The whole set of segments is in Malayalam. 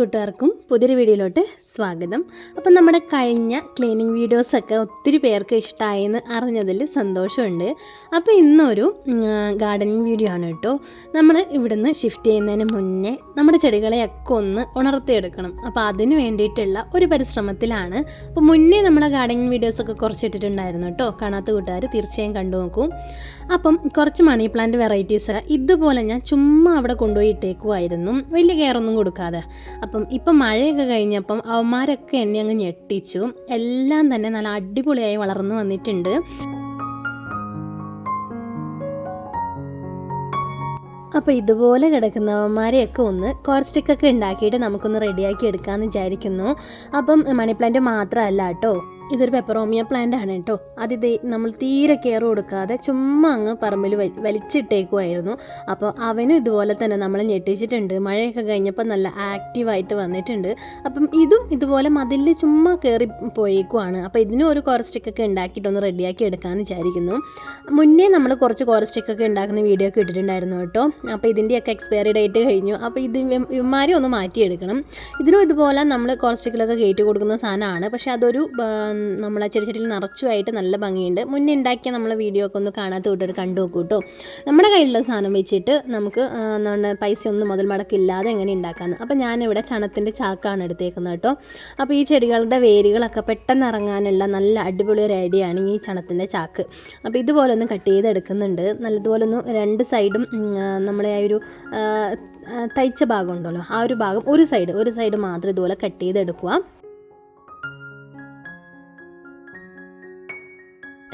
കൂട്ടുകാർക്കും പുതിയൊരു വീഡിയോയിലോട്ട് സ്വാഗതം. അപ്പം നമ്മുടെ കഴിഞ്ഞ ക്ലീനിങ് വീഡിയോസൊക്കെ ഒത്തിരി പേർക്ക് ഇഷ്ടമായെന്ന് അറിഞ്ഞതിൽ സന്തോഷമുണ്ട്. അപ്പോൾ ഇന്നൊരു ഗാർഡനിങ് വീഡിയോ ആണ് കേട്ടോ. നമ്മൾ ഇവിടുന്ന് ഷിഫ്റ്റ് ചെയ്യുന്നതിന് മുന്നേ നമ്മുടെ ചെടികളെയൊക്കെ ഒന്ന് ഉണർത്തിയെടുക്കണം. അപ്പോൾ അതിന് വേണ്ടിയിട്ടുള്ള ഒരു പരിശ്രമത്തിലാണ്. അപ്പോൾ മുന്നേ നമ്മളെ ഗാർഡനിങ് വീഡിയോസൊക്കെ കുറച്ച് ഇട്ടിട്ടുണ്ടായിരുന്നു കേട്ടോ. കാണാത്ത കൂട്ടുകാർ തീർച്ചയായും കണ്ടു നോക്കും. അപ്പം കുറച്ച് മണി പ്ലാന്റ് വെറൈറ്റീസ് ഇതുപോലെ ഞാൻ ചുമ്മാ അവിടെ കൊണ്ടുപോയി ഇട്ടേക്കുമായിരുന്നു വലിയ കെയർ ഒന്നും കൊടുക്കാതെ. അപ്പം ഇപ്പം മഴയൊക്കെ കഴിഞ്ഞപ്പം അവന്മാരൊക്കെ എന്നെ അങ്ങ് ഞെട്ടിച്ചു. എല്ലാം തന്നെ നല്ല അടിപൊളിയായി വളർന്നു വന്നിട്ടുണ്ട്. അപ്പോൾ ഇതുപോലെ കിടക്കുന്നവന്മാരെയൊക്കെ ഒന്ന് കോർസ്റ്റിക്കൊക്കെ ഉണ്ടാക്കിയിട്ട് നമുക്കൊന്ന് റെഡിയാക്കി എടുക്കാമെന്ന് വിചാരിക്കുന്നു. അപ്പം മണി പ്ലാന്റ് മാത്രമല്ല കേട്ടോ. ഇതൊരു പെപ്പറോമിയ പ്ലാന്റ് ആണ് കേട്ടോ. അത് നമ്മൾ തീരെ കെയർ കൊടുക്കാതെ ചുമ്മാ അങ്ങ് പറമ്പിൽ വലി വലിച്ചിട്ടേക്കുമായിരുന്നു അപ്പോൾ അവനും ഇതുപോലെ തന്നെ നമ്മളെ ഞെട്ടിച്ചിട്ടുണ്ട്. മഴയൊക്കെ കഴിഞ്ഞപ്പോൾ നല്ല ആക്റ്റീവായിട്ട് വന്നിട്ടുണ്ട്. അപ്പം ഇതും ഇതുപോലെ മതിലിൽ ചുമ്മാ കയറി പോയേക്കുവാണ്. അപ്പോൾ ഇതിനും ഒരു കോറസ്റ്റിക്കൊക്കെ ഉണ്ടാക്കിയിട്ടൊന്ന് റെഡിയാക്കി എടുക്കാമെന്ന് വിചാരിക്കുന്നു. മുന്നേ നമ്മൾ കുറച്ച് കോറസ്റ്റിക്കൊക്കെ ഉണ്ടാക്കുന്ന വീഡിയോ ഒക്കെ ഇട്ടിട്ടുണ്ടായിരുന്നു കേട്ടോ. അപ്പോൾ ഇതിന്റെയൊക്കെ എക്സ്പയറി ഡേറ്റ് കഴിഞ്ഞു. അപ്പോൾ ഇത് ഇവന്മാരെ ഒന്ന് മാറ്റിയെടുക്കണം. ഇതിനും ഇതുപോലെ നമ്മൾ കോറസ്റ്റിക്കിലൊക്കെ കയറ്റി കൊടുക്കുന്ന സാധനമാണ്. പക്ഷേ അതൊരു നമ്മളെ ചെടിച്ചട്ടിയിൽ നിറച്ചുമായിട്ട് നല്ല ഭംഗിയുണ്ട്. മുന്നേ ഉണ്ടാക്കിയ നമ്മളെ വീഡിയോ ഒക്കെ ഒന്ന് കാണാത്ത കൂട്ടർ കണ്ടു നോക്കൂ കേട്ടോ നമ്മുടെ കയ്യിലുള്ള സാധനം വെച്ചിട്ട് നമുക്ക് എന്താണ് പൈസ ഒന്നും മുതൽ മുടക്കില്ലാതെ എങ്ങനെ ഉണ്ടാക്കാമെന്ന് അപ്പോൾ ഞാനിവിടെ ചണത്തിന്റെ ചാക്കാണ് എടുത്തേക്കുന്നത് കേട്ടോ അപ്പോൾ ഈ ചെടികളുടെ വേരുകളൊക്കെ പെട്ടെന്ന് ഇറങ്ങാനുള്ള നല്ല അടിപൊളി ഒരു ഐഡിയയാണ് ഈ ചണത്തിന്റെ ചാക്ക്. അപ്പോൾ ഇതുപോലെ ഒന്ന് കട്ട് ചെയ്തെടുക്കുന്നുണ്ട്. നല്ലതുപോലെ ഒന്ന് രണ്ട് സൈഡും നമ്മളെ ആ ഒരു തയ്ച്ച ഭാഗം ഉണ്ടല്ലോ ആ ഒരു ഭാഗം ഒരു സൈഡ് ഒരു സൈഡ് മാത്രം ഇതുപോലെ കട്ട് ചെയ്തെടുക്കുക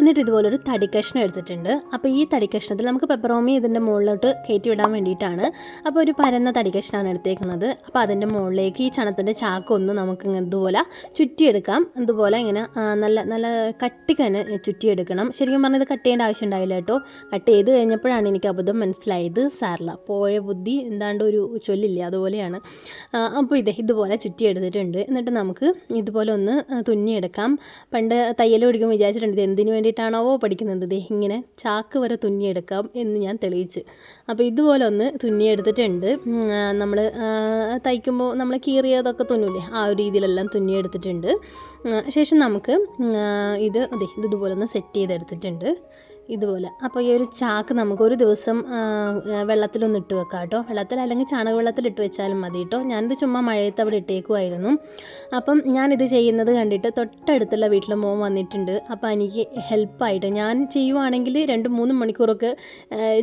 എന്നിട്ട് ഇതുപോലെ ഒരു തടി കഷ്ണം എടുത്തിട്ടുണ്ട്. അപ്പോൾ ഈ തടി കഷ്ണത്തിൽ നമുക്ക് പെപ്പറോമി ഇതിന്റെ മുകളിലോട്ട് കയറ്റി വിടാൻ വേണ്ടിയിട്ടാണ്. അപ്പോൾ ഒരു പരന്ന തടി കഷ്ണമാണ് എടുത്തേക്കുന്നത്. അപ്പോൾ അതിന്റെ മുകളിലേക്ക് ഈ ചണത്തിന്റെ ചാക്കൊന്ന് നമുക്ക് ഇതുപോലെ ചുറ്റിയെടുക്കാം. ഇതുപോലെ ഇങ്ങനെ നല്ല നല്ല കട്ടിക്ക് ചുറ്റിയെടുക്കണം. ശരിക്കും പറഞ്ഞാൽ ഇത് കട്ട് ചെയ്യേണ്ട ആവശ്യം ഉണ്ടായില്ല കേട്ടോ. കട്ട് ചെയ്ത് കഴിഞ്ഞപ്പോഴാണ് എനിക്ക് അബദ്ധം മനസ്സിലായത്. സാറില്ല പോയ ബുദ്ധി എന്താണ്ട് ഒരു ചൊല്ലില്ല? അതുപോലെയാണ്. അപ്പോൾ ഇതേ ഇതുപോലെ ചുറ്റിയെടുത്തിട്ടുണ്ട്. എന്നിട്ട് നമുക്ക് ഇതുപോലെ ഒന്ന് തുന്നിയെടുക്കാം. പണ്ട് തയ്യൽ പിടിക്കും വിചാരിച്ചിട്ടുണ്ട് ഇത് എന്തിനു വേണ്ടിയിട്ടാണോ പഠിക്കുന്നത്? ദേ ഇങ്ങനെ ചാക്ക് വരെ തുന്നിയെടുക്കാം എന്ന് ഞാൻ തെളിയിച്ച്. അപ്പോൾ ഇതുപോലെ ഒന്ന് തുന്നിയെടുത്തിട്ടുണ്ട് നമ്മൾ തയ്ക്കുമ്പോൾ നമ്മൾ കീറിയതൊക്കെ തുന്നൂല്ലേ ആ ഒരു രീതിയിലെല്ലാം തുന്നിയെടുത്തിട്ടുണ്ട്. ശേഷം നമുക്ക് ഇത് അതെ ഇത് ഇതുപോലെ ഒന്ന് സെറ്റ് ചെയ്തെടുത്തിട്ടുണ്ട്. ഇതുപോലെ. അപ്പോൾ ഈ ഒരു ചാക്ക് നമുക്ക് ഒരു ദിവസം വെള്ളത്തിലൊന്ന് ഇട്ട് വെക്കാം കേട്ടോ. വെള്ളത്തിൽ അല്ലെങ്കിൽ ചാണക വെള്ളത്തിൽ ഇട്ട് വെച്ചാലും മതി കേട്ടോ. ഞാനിത് ചുമ്മാ മഴയത്ത് അവിടെ ഇട്ടേക്കുമായിരുന്നു അപ്പം ഞാനിത് ചെയ്യുന്നത് കണ്ടിട്ട് തൊട്ടടുത്തുള്ള വീട്ടിൽ മോൻ വന്നിട്ടുണ്ട്. അപ്പോൾ എനിക്ക് ഹെൽപ്പായിട്ട് ഞാൻ ചെയ്യുവാണെങ്കിൽ രണ്ട് മൂന്ന് മണിക്കൂറൊക്കെ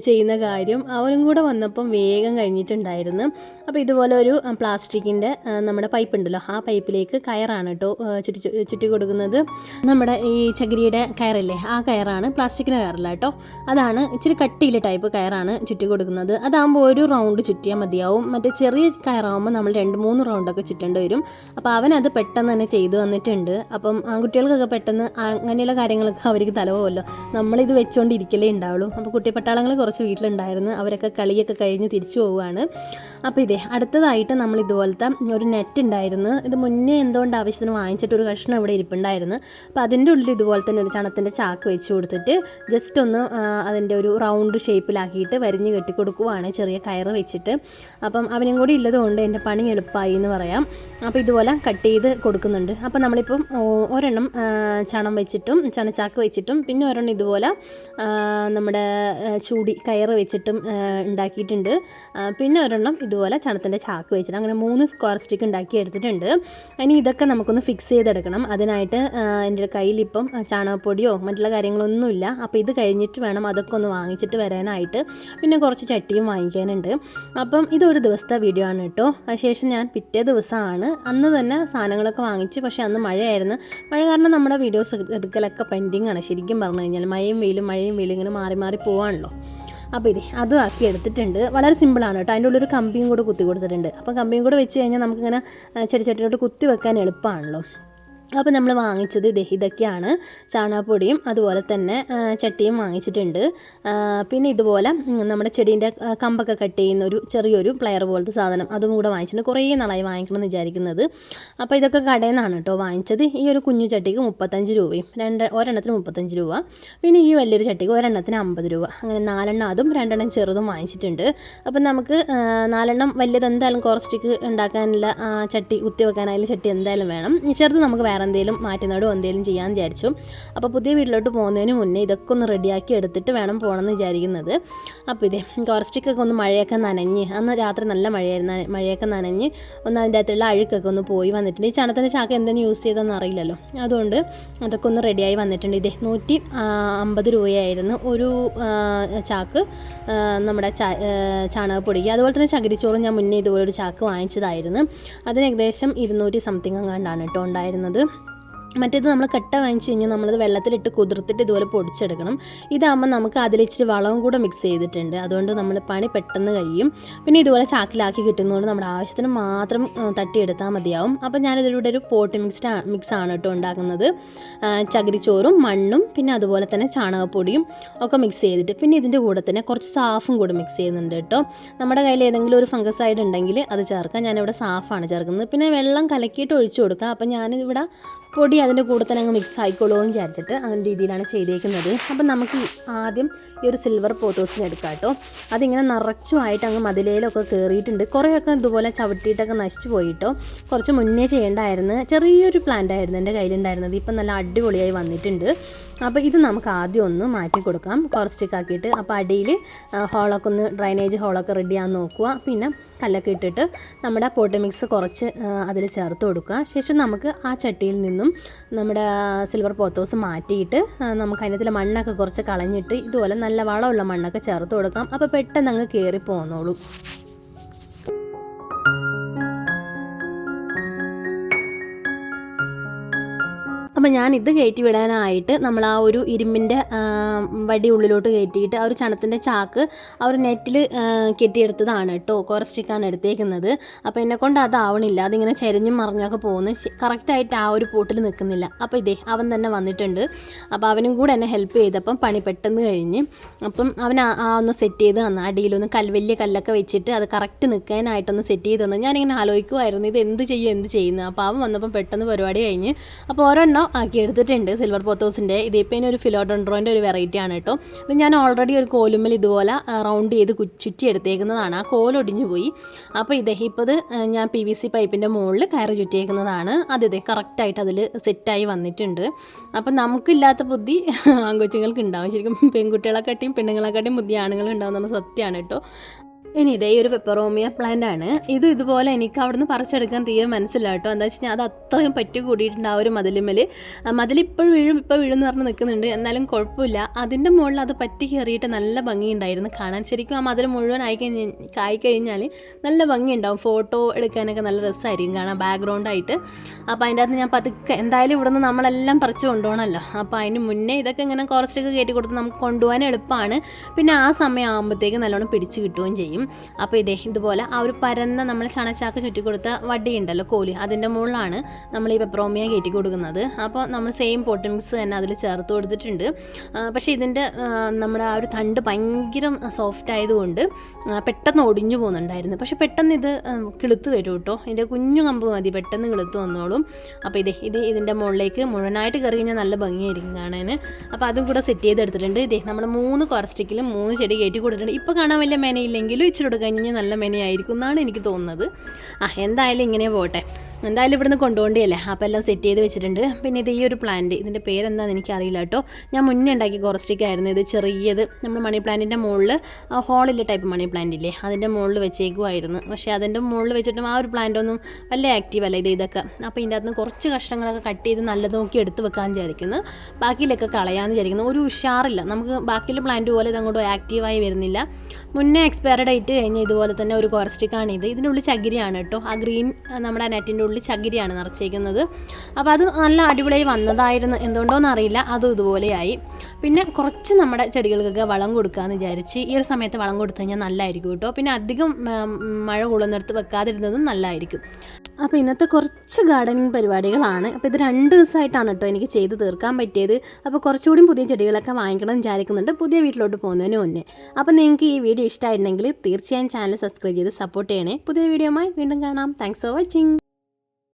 ചെയ്യുന്ന കാര്യം അവരും കൂടെ വന്നപ്പം വേഗം കഴിഞ്ഞിട്ടുണ്ടായിരുന്നു. അപ്പോൾ ഇതുപോലെ ഒരു പ്ലാസ്റ്റിക്കിന്റെ നമ്മുടെ പൈപ്പ് ഉണ്ടല്ലോ ആ പൈപ്പിലേക്ക് കയറാണ് കേട്ടോ ചുറ്റി ചുറ്റി കൊടുക്കുന്നത്. നമ്മുടെ ഈ ചകിരിയുടെ കയറില്ലേ ആ കയറാണ് പ്ലാസ്റ്റിക്കിന്റെ കയർ കയറില്ല കേട്ടോ. അതാണ് ഇച്ചിരി കട്ടിയിലെ ടൈപ്പ് കയറാണ് ചുറ്റി കൊടുക്കുന്നത്. അതാകുമ്പോൾ ഒരു റൗണ്ട് ചുറ്റിയാൽ മതിയാവും. മറ്റേ ചെറിയ കയറാകുമ്പോൾ നമ്മൾ രണ്ട് മൂന്ന് റൗണ്ടൊക്കെ ചുറ്റേണ്ടി വരും. അപ്പോൾ അവനത് പെട്ടെന്ന് തന്നെ ചെയ്തു വന്നിട്ടുണ്ട് അപ്പം ആൺകുട്ടികൾക്കൊക്കെ പെട്ടെന്ന് അങ്ങനെയുള്ള കാര്യങ്ങളൊക്കെ അവർക്ക് തലവുമല്ലോ നമ്മളിത് വെച്ചുകൊണ്ടിരിക്കലേ ഉണ്ടാവുള്ളൂ. അപ്പോൾ കുട്ടിപ്പട്ടാളങ്ങൾ കുറച്ച് വീട്ടിലുണ്ടായിരുന്നു. അവരൊക്കെ കളിയൊക്കെ കഴിഞ്ഞ് തിരിച്ചു പോവുകയാണ്. അപ്പോൾ ഇതേ അടുത്തതായിട്ട് നമ്മൾ ഇതുപോലത്തെ ഒരു നെറ്റ് ഉണ്ടായിരുന്നു. ഇത് മുന്നേ എന്തുകൊണ്ട് ആവശ്യത്തിന് വാങ്ങിച്ചിട്ട് ഒരു കഷ്ണം ഇവിടെ ഇരിപ്പുണ്ടായിരുന്നു. അപ്പോൾ അതിന്റെ ഉള്ളിൽ ഇതുപോലെ തന്നെ ഒരു ചണത്തിന്റെ ചാക്ക് വെച്ച് കൊടുത്തിട്ട് ജസ്റ്റ് ഒന്ന് അതിന്റെ ഒരു റൗണ്ട് ഷേപ്പിലാക്കിയിട്ട് വരിഞ്ഞ് കെട്ടിക്കൊടുക്കുവാണ് ചെറിയ കയറ് വെച്ചിട്ട്. അപ്പം അവനും കൂടി ഉള്ളതുകൊണ്ട് എന്റെ പണി എളുപ്പമായി എന്ന് പറയാം. അപ്പോൾ ഇതുപോലെ കട്ട് ചെയ്ത് കൊടുക്കുന്നുണ്ട്. അപ്പോൾ നമ്മളിപ്പം ഒരെണ്ണം ചണം വെച്ചിട്ടും ചണച്ചാക്ക് വെച്ചിട്ടും പിന്നെ ഒരെണ്ണം ഇതുപോലെ നമ്മുടെ ചൂടി കയറ് വെച്ചിട്ടും ഉണ്ടാക്കിയിട്ടുണ്ട്. പിന്നെ ഒരെണ്ണം ഇതുപോലെ ചണത്തിന്റെ ചാക്ക് വെച്ചിട്ട് അങ്ങനെ മൂന്ന് സ്ക്വയർ സ്റ്റിക്ക് ഉണ്ടാക്കി എടുത്തിട്ടുണ്ട്. ഇനി ഇതൊക്കെ നമുക്കൊന്ന് ഫിക്സ് ചെയ്തെടുക്കണം. അതിനായിട്ട് എന്റെ കയ്യിലിപ്പം ചാണകപ്പൊടിയോ മറ്റുള്ള കാര്യങ്ങളൊന്നുമില്ല. അപ്പോൾ ഇത് കഴിഞ്ഞിട്ട് വേണം അതൊക്കെ ഒന്ന് വാങ്ങിച്ചിട്ട് വരാനായിട്ട്. പിന്നെ കുറച്ച് ചട്ടിയും വാങ്ങിക്കാനുണ്ട്. അപ്പം ഇതൊരു ദിവസത്തെ വീഡിയോ ആണ് കേട്ടോ. അതിനുശേഷം ഞാൻ പിറ്റേ ദിവസമാണ്. അന്ന് തന്നെ സാധനങ്ങളൊക്കെ വാങ്ങിച്ച് പക്ഷേ അന്ന് മഴയായിരുന്നു. മഴ കാരണം നമ്മുടെ വീഡിയോസ് എടുക്കലൊക്കെ പെൻഡിങ് ആണ്. ശരിക്കും പറഞ്ഞു കഴിഞ്ഞാൽ മഴയും വെയിലും മഴയും വെയിലും ഇങ്ങനെ മാറി മാറി പോവാണല്ലോ. അപ്പോൾ ഇത് അതും ആക്കി എടുത്തിട്ടുണ്ട്. വളരെ സിമ്പിളാണ് കേട്ടോ. അതിന്റെ ഉള്ളൊരു കമ്പിയും കൂടെ കുത്തി കൊടുത്തിട്ടുണ്ട്. അപ്പോൾ കമ്പിയും കൂടെ വെച്ച് കഴിഞ്ഞാൽ നമുക്കിങ്ങനെ ചെടിച്ചട്ടിയിലോട്ട് കുത്തി വെക്കാൻ എളുപ്പമാണല്ലോ. അപ്പോൾ നമ്മൾ വാങ്ങിച്ചത് ദഹിതക്കാണ് ചാണകപ്പൊടിയും അതുപോലെ തന്നെ ചട്ടിയും വാങ്ങിച്ചിട്ടുണ്ട്. പിന്നെ ഇതുപോലെ നമ്മുടെ ചെടീന്റെ കമ്പൊക്കെ കട്ട് ചെയ്യുന്ന ഒരു ചെറിയൊരു പ്ലെയർ പോലത്തെ സാധനം അതും കൂടെ വാങ്ങിച്ചിട്ടുണ്ട്. കുറേ നാളായി വാങ്ങിക്കണം എന്ന് വിചാരിക്കുന്നത്. അപ്പോൾ ഇതൊക്കെ കടയിൽ നിന്നാണ് കേട്ടോ വാങ്ങിച്ചത്. ഈ ഒരു കുഞ്ഞു ചട്ടിക്ക് മുപ്പത്തഞ്ച് രൂപയും രണ്ട് ഒരെണ്ണത്തിന് മുപ്പത്തഞ്ച് രൂപ. പിന്നെ ഈ വലിയൊരു ചട്ടിക്ക് ഒരെണ്ണത്തിന് അമ്പത് രൂപ. അങ്ങനെ നാലെണ്ണം അതും രണ്ടെണ്ണം ചെറുതും വാങ്ങിച്ചിട്ടുണ്ട്. അപ്പം നമുക്ക് നാലെണ്ണം വലിയത് എന്തായാലും കുറച്ചിട്ട് ഉണ്ടാക്കാനുള്ള ചട്ടി കുത്തി വെക്കാനായാലും ചട്ടി എന്തായാലും വേണം. ചെറുത് നമുക്ക് വേറെ എന്തെങ്കിലും മാറ്റി നടുവോ എന്തെങ്കിലും ചെയ്യാമെന്ന് വിചാരിച്ചു. അപ്പോൾ പുതിയ വീട്ടിലോട്ട് പോകുന്നതിന് മുന്നേ ഇതൊക്കെ ഒന്ന് റെഡിയാക്കി എടുത്തിട്ട് വേണം പോകണമെന്ന് വിചാരിക്കുന്നത്. അപ്പോൾ ഇതേ കോർസ്റ്റിക്കൊക്കെ ഒന്ന് മഴയൊക്കെ നനഞ്ഞ് അന്ന് രാത്രി നല്ല മഴയായിരുന്നു. നന- മഴയൊക്കെ നനഞ്ഞ് ഒന്ന് അതിന്റെ അകത്തുള്ള അഴുക്കൊക്കെ ഒന്ന് പോയി വന്നിട്ടുണ്ട്. ഈ ചണത്തിന്റെ ചാക്ക എന്തെങ്കിലും യൂസ് ചെയ്തെന്ന് അറിയില്ലല്ലോ. അതുകൊണ്ട് അതൊക്കെ ഒന്ന് റെഡിയായി വന്നിട്ടുണ്ട്. ഇതേ നൂറ്റി അമ്പത് രൂപയായിരുന്നു ഒരു ചാക്ക് നമ്മുടെ ചാണകപ്പൊടിക്ക്. അതുപോലെ തന്നെ ചകിരിച്ചോറും ഞാൻ മുന്നേ ഇതുപോലെ ഒരു ചാക്ക് വാങ്ങിച്ചതായിരുന്നു. അതിന് ഏകദേശം ഇരുന്നൂറ്റി സംതിങ് എങ്ങാണ്ടാണ് കേട്ടോ ഉണ്ടായിരുന്നത്. മറ്റേത് നമ്മൾ കട്ട വാങ്ങിച്ച് കഴിഞ്ഞാൽ നമ്മളത് വെള്ളത്തിലിട്ട് കുതിർത്തിട്ട് ഇതുപോലെ പൊടിച്ചെടുക്കണം. ഇതാകുമ്പോൾ നമുക്ക് അതിലിച്ചിരി വളവും കൂടെ മിക്സ് ചെയ്തിട്ടുണ്ട്. അതുകൊണ്ട് നമ്മൾ പണി പെട്ടെന്ന് കഴിയും. പിന്നെ ഇതുപോലെ ചാക്കിലാക്കി കിട്ടുന്നതുകൊണ്ട് നമ്മുടെ ആവശ്യത്തിന് മാത്രം തട്ടിയെടുത്താൽ മതിയാവും. അപ്പോൾ ഞാനിതിലൂടെ ഒരു പോട്ട് മിക്സ്ഡ് മിക്സ് ആണ് കേട്ടോ ഉണ്ടാക്കുന്നത്. ചകിരിച്ചോറും മണ്ണും പിന്നെ അതുപോലെ തന്നെ ചാണകപ്പൊടിയും ഒക്കെ മിക്സ് ചെയ്തിട്ട് പിന്നെ ഇതിന്റെ കൂടെ തന്നെ കുറച്ച് സാഫും കൂടെ മിക്സ് ചെയ്യുന്നുണ്ട് കേട്ടോ. നമ്മുടെ കയ്യിൽ ഏതെങ്കിലും ഒരു ഫംഗസൈഡ് ഉണ്ടെങ്കിൽ അത് ചേർക്കാം. ഞാനിവിടെ സാഫാണ് ചേർക്കുന്നത്. പിന്നെ വെള്ളം കലക്കിയിട്ട് ഒഴിച്ചു കൊടുക്കുക അപ്പോൾ ഞാനിവിടെ പൊടി അതിന്റെ കൂടെ തന്നെ അങ്ങ് മിക്സ് ആയിക്കോളൂ എന്ന് വിചാരിച്ചിട്ട് അങ്ങനെ രീതിയിലാണ് ചെയ്തേക്കുന്നത്. അപ്പം നമുക്ക് ആദ്യം ഈ ഒരു സിൽവർ പോത്തോസിന് എടുക്കാം കേട്ടോ. അതിങ്ങനെ നിറച്ചുമായിട്ട് അങ്ങ് മതിലേലൊക്കെ കയറിയിട്ടുണ്ട് കുറേയൊക്കെ ഇതുപോലെ ചവിട്ടിയിട്ടൊക്കെ നശിച്ചു പോയിട്ടോ കുറച്ച് മുന്നേ ചെയ്യേണ്ടായിരുന്നു. ചെറിയൊരു പ്ലാന്റ് ആയിരുന്നു എന്റെ കയ്യിലുണ്ടായിരുന്നത്. ഇപ്പം നല്ല അടിപൊളിയായി വന്നിട്ടുണ്ട്. അപ്പോൾ ഇത് നമുക്ക് ആദ്യം ഒന്ന് മാറ്റി കൊടുക്കാം. ആക്കിയിട്ട്. അപ്പോൾ അടിയിൽ ഹോളൊക്കെ ഒന്ന് ഡ്രൈനേജ് ഹോളൊക്കെ റെഡിയാന്ന് നോക്കുക. പിന്നെ കല്ലൊക്കെ ഇട്ടിട്ട് നമ്മുടെ പോട്ട് മിക്സ് കുറച്ച് അതിൽ ചേർത്ത് കൊടുക്കുക. ശേഷം നമുക്ക് ആ ചട്ടിയിൽ നിന്നും നമ്മുടെ സിൽവർ പോത്തോസ് മാറ്റിയിട്ട് നമുക്ക് അതിനകത്തിലെ മണ്ണൊക്കെ കുറച്ച് കളഞ്ഞിട്ട് ഇതുപോലെ നല്ല വളമുള്ള മണ്ണൊക്കെ ചേർത്ത് കൊടുക്കാം. അപ്പോൾ പെട്ടെന്ന് അങ്ങ് കയറി പോന്നോളൂ. അപ്പം ഞാൻ ഇത് കയറ്റി വിടാനായിട്ട് നമ്മൾ ആ ഒരു ഇരുമ്പിന്റെ വടി ഉള്ളിലോട്ട് കയറ്റിയിട്ട് ആ ഒരു ചണത്തിന്റെ ചാക്ക് ആ ഒരു നെറ്റിൽ കെട്ടിയെടുത്തതാണ് കേട്ടോ കോറസ്റ്റിക്കാണ് എടുത്തേക്കുന്നത്. അപ്പോൾ എന്നെ കൊണ്ട് അതാവണില്ല. അതിങ്ങനെ ചെരിഞ്ഞും മറിഞ്ഞൊക്കെ പോകുന്നു കറക്റ്റായിട്ട് ആ ഒരു പൂട്ടിൽ നിൽക്കുന്നില്ല അപ്പോൾ ഇതേ അവൻ തന്നെ വന്നിട്ടുണ്ട്. അപ്പോൾ അവനും കൂടെ എന്നെ ഹെൽപ്പ് ചെയ്തപ്പം പണി പെട്ടെന്ന് കഴിഞ്ഞ് അപ്പം അവൻ ആ ഒന്ന് സെറ്റ് ചെയ്ത് തന്നു. അടിയിലൊന്ന് കൽ വലിയ കല്ലൊക്കെ വെച്ചിട്ട് അത് കറക്റ്റ് നിൽക്കാനായിട്ടൊന്ന് സെറ്റ് ചെയ്ത് തന്നു. ഞാനിങ്ങനെ ആലോചിക്കുമായിരുന്നു ഇത് എന്ത് ചെയ്യും എന്ത് ചെയ്യുന്നു? അപ്പോൾ അവൻ വന്നപ്പം പെട്ടെന്ന് പരിപാടി കഴിഞ്ഞ് അപ്പോൾ ഒരെണ്ണം ആക്കി എടുത്തിട്ടുണ്ട് സിൽവർ പോത്തോസിന്റെ ഇതിപ്പോൾ ഇനി ഒരു ഫിലോഡോൺഡ്രോന്റെ ഒരു വെറൈറ്റി ആണ് കേട്ടോ. ഇത് ഞാൻ ഓൾറെഡി ഒരു കോലുമ്മൽ ഇതുപോലെ റൗണ്ട് ചെയ്ത് ചുറ്റി എടുത്തേക്കുന്നതാണ് ആ കോലൊടിഞ്ഞു പോയി. അപ്പോൾ ഇതേ ഇപ്പോൾ ഇത് ഞാൻ പി വി സി പൈപ്പിന്റെ മുകളിൽ കയറി ചുറ്റിയേക്കുന്നതാണ്. അത് കറക്റ്റായിട്ട് അതിൽ സെറ്റായി വന്നിട്ടുണ്ട്. അപ്പം നമുക്കില്ലാത്ത ബുദ്ധി ആൺകൊച്ചുങ്ങൾക്ക് ഉണ്ടാവും. ശരിക്കും പെൺകുട്ടികളെക്കാട്ടിയും പെണ്ണുങ്ങളെക്കാട്ടിയും ബുദ്ധി ആണുങ്ങൾ ഉണ്ടാവുന്ന സത്യമാണ് കേട്ടോ. ഇനി ഇതേ ഒരു പെപ്പറോമിയ പ്ലാന്റ് ആണ്. ഇത് ഇതുപോലെ എനിക്ക് അവിടുന്ന് പറിച്ചെടുക്കാൻ തീരെ മനസ്സില്ല കേട്ടോ എന്താ വെച്ച് കഴിഞ്ഞാൽ അത് അത്രയും പറ്റി കൂടിയിട്ടുണ്ട് ആ ഒരു മതിലുമ്മൽ മതിലിപ്പോൾ വീഴും ഇപ്പോൾ വീഴും എന്ന് പറഞ്ഞ് നിൽക്കുന്നുണ്ട് എന്നാലും കുഴപ്പമില്ല. അതിന്റെ മുകളിൽ അത് പറ്റി കയറിയിട്ട് നല്ല ഭംഗിയുണ്ടായിരുന്നു കാണാൻ. ശരിക്കും ആ മതിൽ മുഴുവൻ ആയി കഴിഞ്ഞ് കഴിഞ്ഞാൽ നല്ല ഭംഗിയുണ്ടാവും. ഫോട്ടോ എടുക്കാനൊക്കെ നല്ല രസമായിരിക്കും കാണാൻ ബാക്ക്ഗ്രൗണ്ടായിട്ട് അപ്പോൾ അതിന്റെ അകത്ത് ഞാൻ പതുക്കെ എന്തായാലും ഇവിടുന്ന് നമ്മളെല്ലാം പറിച്ചു കൊണ്ടുപോകണമല്ലോ. അപ്പോൾ അതിന് മുന്നേ ഇതൊക്കെ ഇങ്ങനെ കുറച്ചൊക്കെ കയറ്റി കൊടുത്ത് നമുക്ക് കൊണ്ടുപോകാൻ എളുപ്പമാണ്. പിന്നെ ആ സമയം ആകുമ്പോഴത്തേക്ക് നല്ലോണം പിടിച്ച് കിട്ടുകയും ചെയ്യും. അപ്പോൾ ഇതേ ഇതുപോലെ ആ ഒരു പരന്ന നമ്മൾ ചണച്ചാക്ക് വടി ഉണ്ടല്ലോ കോലി. അതിന്റെ മുകളിലാണ് നമ്മൾ ഈ പെപ്പറോമിയ കയറ്റി കൊടുക്കുന്നത്. അപ്പോൾ നമ്മൾ സെയിം പോട്ട് മിക്സ് തന്നെ അതിൽ ചേർത്ത് കൊടുത്തിട്ടുണ്ട്. പക്ഷേ ഇതിന്റെ നമ്മുടെ ആ ഒരു തണ്ട് ഭയങ്കര സോഫ്റ്റ് ആയതുകൊണ്ട് പെട്ടെന്ന് ഒടിഞ്ഞു പോകുന്നുണ്ടായിരുന്നു. പക്ഷേ പെട്ടെന്ന് ഇത് കിളുത്ത് വരും കേട്ടോ. ഇതിന്റെ കുഞ്ഞു കമ്പ് മതി പെട്ടെന്ന് കിളുത്ത് വന്നോളും. അപ്പോൾ ഇതേ ഇത് ഇതിന്റെ മുകളിലേക്ക് മുഴുവനായിട്ട് കയറി കഴിഞ്ഞാൽ നല്ല ഭംഗിയായിരിക്കും കാണാൻ. അപ്പോൾ അതും കൂടെ സെറ്റ് ചെയ്തെടുത്തിട്ടുണ്ട്. ഇതേ നമ്മൾ മൂന്ന് കുറസ്റ്റിക്കിലും മൂന്ന് ചെടി കയറ്റി കൊടുത്തിട്ടുണ്ട്. ഇപ്പോൾ കാണാൻ വലിയ മെനയില്ലെങ്കിലും ഇച്ചിരി കൊടുക്കാൻ കഴിഞ്ഞാൽ നല്ല മെനയായിരിക്കും എന്നാണ് എനിക്ക് തോന്നുന്നത്. ആ എന്തായാലും ഇങ്ങനെ പോട്ടെ. എന്തായാലും ഇവിടുന്ന് കൊണ്ടുപോകേണ്ടിയല്ലേ? അപ്പോൾ എല്ലാം സെറ്റ് ചെയ്ത് വെച്ചിട്ടുണ്ട്. പിന്നെ ഇത് ഈ ഒരു പ്ലാന്റ് ഇതിന്റെ പേരെന്താണെന്ന് എനിക്കറിയില്ല കേട്ടോ. ഞാൻ മുന്നേ ഉണ്ടാക്കിയ കോറസ്റ്റിക് ആയിരുന്നു. ഇത് ചെറിയത് നമ്മൾ മണി പ്ലാന്റിന്റെ മുകളിൽ ഹോളിലെ ടൈപ്പ് മണി പ്ലാന്റ് ഇല്ലേ? അതിന്റെ മുകളിൽ വെച്ചേക്കുമായിരുന്നു. പക്ഷേ അതിന്റെ മുകളിൽ വെച്ചിട്ടും ആ ഒരു പ്ലാന്റ് ഒന്നും വലിയ ആക്റ്റീവ് അല്ല ഇത് ഇതൊക്കെ. അപ്പോൾ ഇതിന്റെ അകത്ത് കുറച്ച് കഷ്ണങ്ങളൊക്കെ കട്ട് ചെയ്ത് നല്ലത് നോക്കി എടുത്ത് വെക്കാൻ വിചാരിക്കുന്നു. ബാക്കിയിലൊക്കെ കളയാമെന്ന് വിചാരിക്കുന്നു. ഒരു ഉഷാറില്ല. നമുക്ക് ബാക്കിയുള്ള പ്ലാന്റ് പോലെ ഇത് അങ്ങോട്ട് ആക്റ്റീവായി വരുന്നില്ല. മുന്നേ എക്സ്പയർ ഡേറ്റ് കഴിഞ്ഞ് ഇതുപോലെ തന്നെ ഒരു കോറസ്റ്റിക്കാണ് ഇത്. ഇതിന്റെ ഉള്ളിൽ ചകിരിയാണ് കേട്ടോ. ആ ഗ്രീൻ നമ്മുടെ നെറ്റിന്റെ ഫുള്ള് ചകിരിയാണ് നിറച്ചേക്കുന്നത്. അപ്പോൾ അത് നല്ല അടിപൊളിയായി വന്നതായിരുന്നു. എന്തുകൊണ്ടോന്ന് അറിയില്ല. അതും ഇതുപോലെയായി. പിന്നെ കുറച്ച് നമ്മുടെ ചെടികൾക്കൊക്കെ വളം കൊടുക്കാമെന്ന് വിചാരിച്ച് ഈ ഒരു സമയത്ത് വളം കൊടുത്തു കഴിഞ്ഞാൽ നല്ലതായിരിക്കും കേട്ടോ. പിന്നെ അധികം മഴ കൊള്ളുന്നിടത്ത് വെക്കാതിരുന്നതും നല്ലതായിരിക്കും അപ്പോൾ ഇന്നത്തെ കുറച്ച് ഗാർഡനിങ് പരിപാടികളാണ്. അപ്പോൾ ഇത് രണ്ട് ദിവസമായിട്ടാണ് കേട്ടോ എനിക്ക് ചെയ്ത് തീർക്കാൻ പറ്റിയത്. അപ്പോൾ കുറച്ചുകൂടി പുതിയ ചെടികളൊക്കെ വാങ്ങിക്കണം വിചാരിക്കുന്നുണ്ട്. പുതിയ വീട്ടിലോട്ട് പോകുന്നതിന് മുന്നേ. അപ്പോൾ നിങ്ങൾക്ക് ഈ വീഡിയോ ഇഷ്ടമായിട്ടുണ്ടെങ്കിൽ തീർച്ചയായും ചാനൽ സബ്സ്ക്രൈബ് ചെയ്ത് സപ്പോർട്ട് ചെയ്യണേ. പുതിയ വീഡിയോയുമായി വീണ്ടും കാണാം. Thanks for watching